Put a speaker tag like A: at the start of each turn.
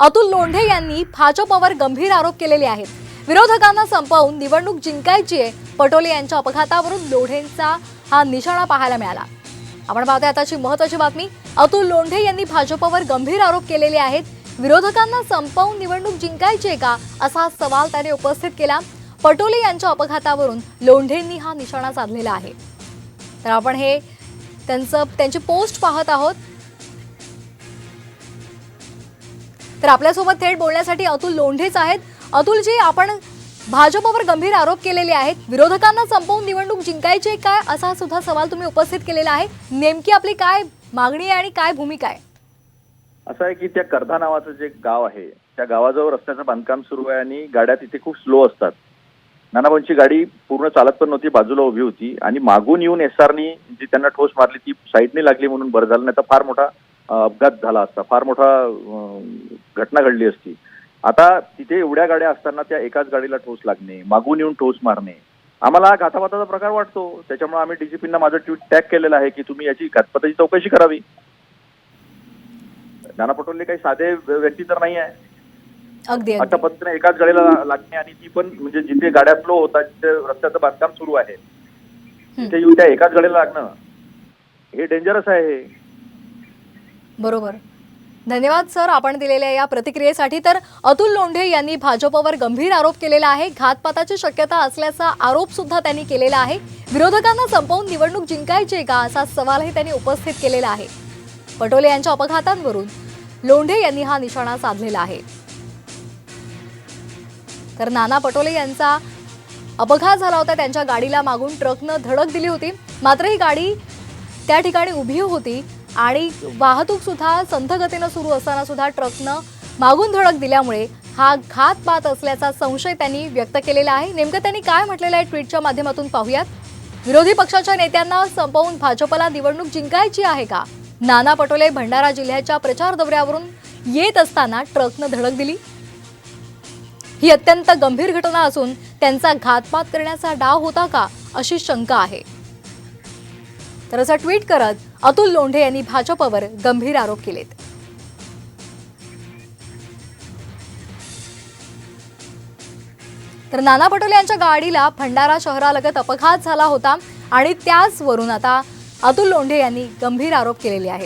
A: अतुल लोंढे यांनी भाजपवर गंभीर आरोप केलेले आहेत. विरोधकांना संपवून निवडणूक जिंकायची आहे. पटोले यांच्या अपघातावरून लोढेंचा हा निशाणा पाहायला मिळाला. आपण पाहतोय आताची महत्वाची बातमी. अतुल लोंढे यांनी भाजपवर गंभीर आरोप केलेले आहेत. विरोधकांना संपवून निवडणूक जिंकायची आहे का? असा सवाल त्याने उपस्थित केला. पटोले यांच्या अपघातावरून लोंढेंनी हा निशाणा साधलेला आहे. तर आपण हे त्यांचं त्यांची पोस्ट पाहत आहोत. तर आपल्यासोबत थेट बोलण्यासाठी अतुल लोंढेच आहेत. अतुलजी आपण भाजपवर गंभीर आरोप केलेले आहेत. विरोधकांना संपवून निवडणूक जिंकायची काय? असा सुद्धा सवाल तुम्ही उपस्थित केलेला आहे. नेमकी आपली काय मागणी आहे आणि काय भूमिका आहे?
B: असं आहे की त्या कर्धा नावाचं जे गाव आहे त्या गावाजवळ रस्त्याचं बांधकाम सुरू आहे आणि गाड्या तिथे खूप स्लो असतात. नानाबांची गाडी पूर्ण चालत पण नव्हती बाजूला उभी होती आणि मागून येऊन एसआरनी जी त्यांना ठोस मारली ती साईडने लागली म्हणून बरं झालं नाही तर फार मोठा अपघात झाला असता. फार मोठा घटना घडली असती. आता तिथे एवढ्या गाड्या असताना त्या एकाच गाडीला ठोस लागणे मागून येऊन ठोस मारणे. आम्हाला हा घातापाताचा प्रकार वाटतो. त्याच्यामुळे आम्ही डीजीपींना माझं ट्विट टॅग केलेलं आहे की तुम्ही याची घातपाताची चौकशी करावी. नाना पटोले काही साधे व्यक्ती तर नाही आहे.
A: अगदी
B: अशा पद्धतीने एकाच गाडीला लागणे आणि ती पण म्हणजे जिथे गाड्या फ्लो होतात जिथे रस्त्याचं बांधकाम सुरू आहे तिथे येऊन त्या एकाच गाडीला लागणं हे डेंजरस आहे हे.
A: बरोबर. धन्यवाद सर आपण दिलेल्या या प्रतिक्रियेसाठी. तर अतुल लोंढे यांनी भाजपवर गंभीर आरोप केलेला आहे. घातपाताची शक्यता असल्याचा आरोप सुद्धा त्यांनी केलेला आहे. विरोधकांना संपवून निवडणूक जिंकायची का असा सवालही त्यांनी उपस्थित केलेला आहे. पटोले यांच्या अपघातांवरून लोंढे यांनी हा निशाणा साधलेला आहे. तर नाना पटोले यांचा अपघात झाला होता. त्यांच्या गाडीला मागून ट्रकनं धडक दिली होती. मात्र ही गाडी त्या ठिकाणी उभी होती. आणि वाहतूक सुद्धा संथगतीनं सुरू असताना सुद्धा ट्रकनं मागून धडक दिल्यामुळे हा घातपात असल्याचा संशय त्यांनी व्यक्त केलेला आहे. नेमकं त्यांनी काय म्हटलेलं आहे ट्विटच्या माध्यमातून पाहूयात. विरोधी पक्षाच्या नेत्यांना संपवून भाजपला निवडणूक जिंकायची आहे का? नाना पटोले भंडारा जिल्ह्याच्या प्रचार दौऱ्यावरून येत असताना ट्रकनं धडक दिली. ही अत्यंत गंभीर घटना असून त्यांचा घातपात करण्याचा डाव होता का अशी शंका आहे. तर असं ट्विट करत अतुल लोंढे यांनी भाजपवर गंभीर आरोप केलेत. तर नाना पटोले यांच्या गाडीला भंडारा शहरालगत अपघात झाला होता आणि त्याचवरून आता अतुल लोंढे यांनी गंभीर आरोप केलेले आहेत.